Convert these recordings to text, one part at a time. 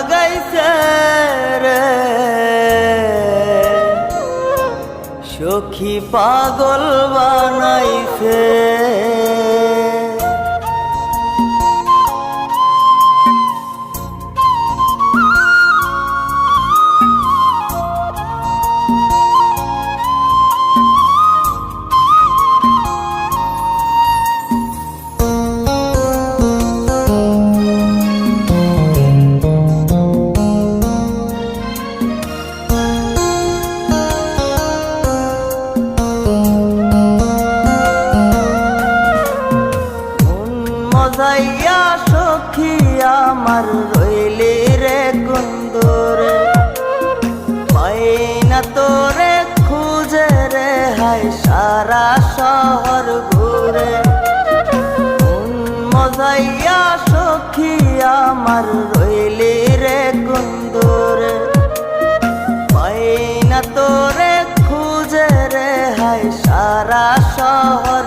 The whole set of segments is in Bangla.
লাগাইছে রে সখী পাগল বানাইছে। বন্দরে পাই না তোরে খুঁজে রে হায় সারা শহর ঘুরে। মজাইয়া সখী আমার রইলি রে কুন্দরে। পাই না তোরে খুঁজে রে হায় সারা শহর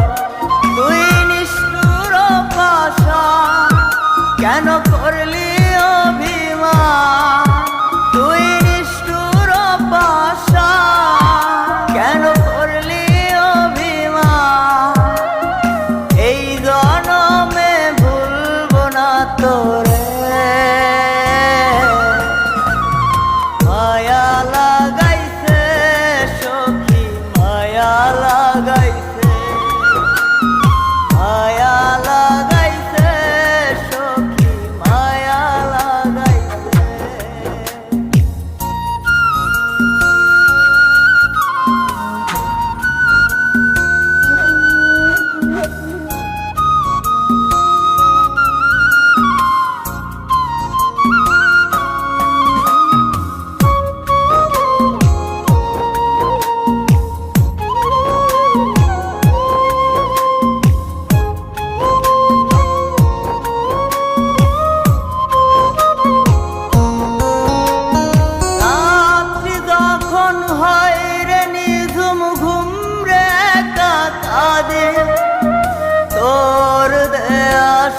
করলি অভিমান?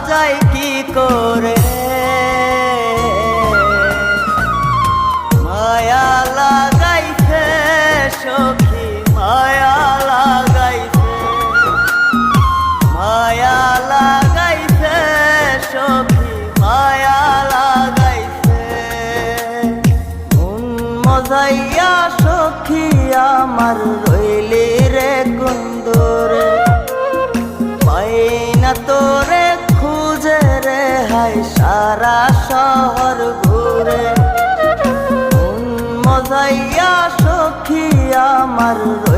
যায় কি করে? মায়া লাগাইছে সখী, মায়া লাগাইছে। মায়া লাগাইছে সখী, মায়া লাগাইছে। মন মজাইয়া সখী আমার আমার